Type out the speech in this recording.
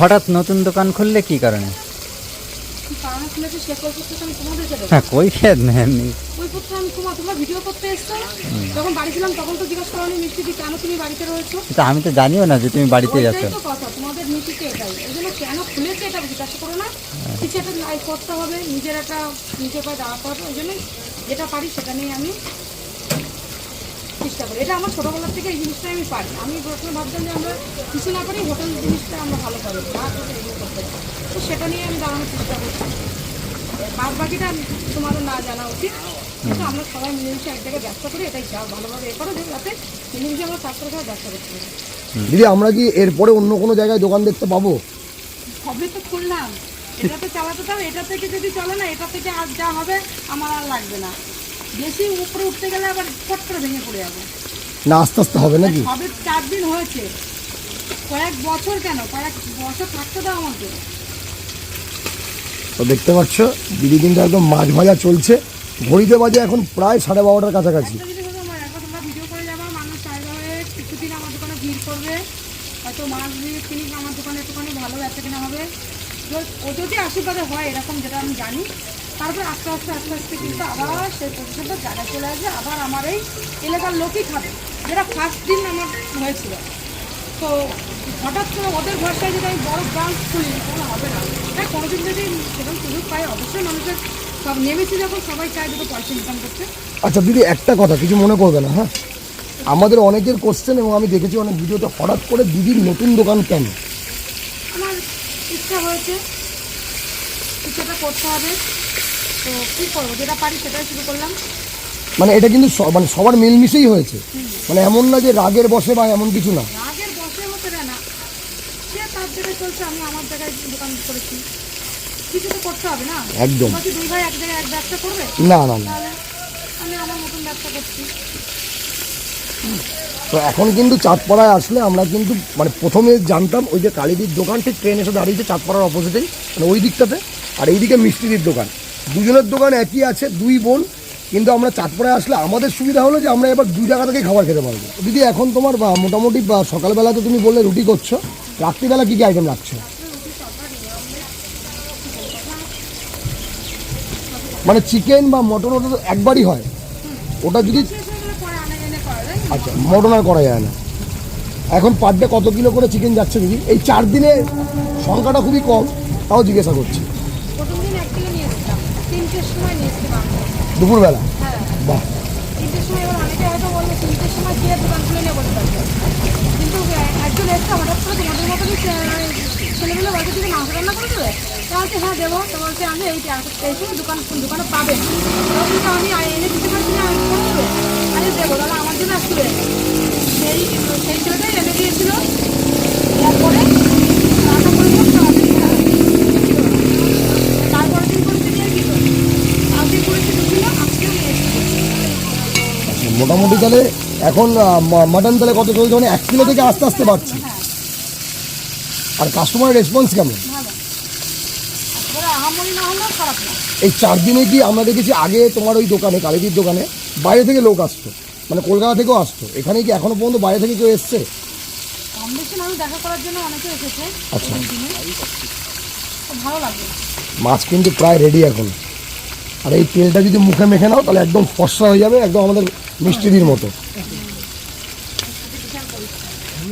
হঠাৎ নতুন দোকান খুললে কি কারণে? আমি হ্যাঁ কই খেয়ে নেননি? ওই করতে আমি তোমার তোমরা ভিডিও করতে এসছো? যখন বাড়ি ছিলাম তখন তো জিজ্ঞাসা করনি মিষ্টি দি কেন তুমি বাড়িতে রয়েছো? আমি তো জানিও না যে তুমি বাড়িতে আছো। তো কথা তোমাদের নীতিতে এটাই। কেন খুলেছে এটা জিজ্ঞাসা করো না। কিছু একটা লাইফ করতে হবে নিজের একটা নিজের পায়ে দাঁড়াতে হবে ওই জন্য যেটা পারি সেটা নিয়ে আমি চেষ্টা করি। এটা আমার ছোটোবেলার থেকে এই জিনিসটা আমি পারি। আমি প্রথমে ভাবতাম যে আমরা কিছু না পারি হোটেল জিনিসটা আমরা ভালো পারি না করে করতে। তো সেটা নিয়ে আমি দাঁড়ানোর চেষ্টা করছি। বাদ বাকিটা তোমারও না জানা উচিত। কিন্তু আমরা সবাই মিলেমিশে এক জায়গায় ব্যবসা করি এটাই যা ভালোভাবে এ করো যে যাতে মিলেমিশে আমরা চাষ করে ব্যবসা করতে পারি। দিদি আমরা কি এরপরে অন্য কোনো জায়গায় দোকান দেখতে পাবো? সবই তো খুললাম। এটা তো চালাতে হবে এটা থেকে যদি চলে না এটা থেকে আর যা হবে আমার আর লাগবে না। বেশি উপরে উঠতে গেলে আবার ফট করে ভেঙে পড়ে যাবে। না আস্তে আস্তে হবে নাকি? সবে চার দিন হয়েছে। কয়েক বছর কেন? কয়েক বছর থাকতে দাও আমাকে। তো দেখতে পাচ্ছ দিদি কিন্তু একদম মাছ ভাজা চলছে। ঘড়িতে বাজে এখন প্রায় সাড়ে বারোটার কাছাকাছি। হয়ে হয়তো মাছ দিয়ে কিনি আমার দোকানে একটুখানি ভালো ব্যবসা কেনা হবে। ও যদি আশীর্বাদে হয় এরকম যেটা আমি জানি তারপর আস্তে আস্তে আস্তে আস্তে কিন্তু আবার সেই পর্যন্ত জায়গায় চলে আসবে আবার আমার এই এলাকার লোকই খাবে যেটা ফার্স্ট দিন আমার হয়েছিল। তো হঠাৎ করে ওদের ভরসায় যদি আমি বড় ব্রাঞ্চ খুলি তাহলে হবে না। হ্যাঁ কোনোদিন যদি সেরকম সুযোগ পাই অবশ্যই মানুষের সব নেমেছে যখন সবাই চায় দুটো পয়সা ইনকাম করতে। আচ্ছা দিদি একটা কথা কিছু মনে করবে না হ্যাঁ? আমাদের অনেকের কোশ্চেন এবং আমি দেখেছি অনেক ভিডিওতে হঠাৎ করে দিদির নতুন দোকান কেন? আমার ইচ্ছা হয়েছে কিছুটা করতে হবে। তো কী করব? যেটা পারি সেটাই শুরু করলাম। মানে এটা কিন্তু মানে সবার মিলমিশেই হয়েছে। মানে এমন না যে রাগের বসে বা এমন কিছু না। রাগের বসে হতে না। সে তার জায়গায় চলছে আমি আমার জায়গায় দোকান করেছি। কিছু তো করতে হবে না? একদম। দুই ভাই এক জায়গায় এক ব্যবসা করবে? না না না। আমি আমার মতন ব্যবসা করছি। তো এখন কিন্তু চাঁদপাড়ায় আসলে আমরা কিন্তু মানে প্রথমে জানতাম ওই যে কালীদির দোকান ঠিক ট্রেন এসে দাঁড়িয়েছে চাঁদপাড়ার অপোজিটেই মানে ওই দিকটাতে আর এইদিকে মিষ্টিদির দোকান। দুজনের দোকান একই আছে, দুই বোন। কিন্তু আমরা চাঁদপাড়ায় আসলে আমাদের সুবিধা হলো যে আমরা এবার দুই জায়গা থেকে খাবার খেতে পারব। দিদি, এখন তোমার মোটামুটি সকালবেলা তো তুমি বললে রুটি করছ, রাত্রিবেলা কী কী আইটেম রাখছো? মানে চিকেন বা মটন ওটা তো একবারই হয়। ওটা যদি আচ্ছা মটন আর করা যায় না। এখন পার ডে কত কিলো করে চিকেন যাচ্ছে দিদি? এই চার দিনে সংখ্যাটা খুবই কম, তাও জিজ্ঞাসা করছি প্রথম দিন এক কিলো নিয়ে এসেছিলাম তিনটের সময় নিয়ে দুপুরবেলা? হ্যাঁ। বাহ। তিনটের সময় এবার অনেকে হয়তো বলবে তিনটের সময় গিয়ে দোকান খুলে থাকবে? কিন্তু একজন এসছে হঠাৎ করে তোমাদের মতনই ছেলেগুলো বাড়িতে থেকে মাংস রান্না করে দেবে? তো বলছে হ্যাঁ দেবো। তো বলছে আমি এই এই সময় দোকান দোকানে পাবেন তো কিন্তু আমি এনে দিতে পারছি না আমি দেবো তাহলে আমার জন্য আসবে। সেই সেই ছেলেটাই এনে দিয়েছিল তারপরে রান্না করে দিলাম, তারপরে দিন করেছি দিয়ে দিল আজকে করেছি দু কিলো আজকেও নিয়ে এসেছি আচ্ছা, মোটামুটি তাহলে এখন মাটন তাহলে কত চলছে? মানে এক কিলো থেকে আস্তে আস্তে বাড়ছে। আর কাস্টমারের রেসপন্স কেমন? এই চার দিনে কি আমরা দেখেছি আগে তোমার ওই দোকানে কালীদির দোকানে বাইরে থেকে লোক আসতো। মানে কলকাতা থেকেও আসতো। এখানে কি এখনও পর্যন্ত বাইরে থেকে কেউ এসছে? আচ্ছা। মাছ কিন্তু প্রায় রেডি এখন। আর এই তেলটা যদি মুখে মেখে নাও, তাহলে একদম ফসা হয়ে যাবে, একদম আমাদের মিষ্টিদির মতো।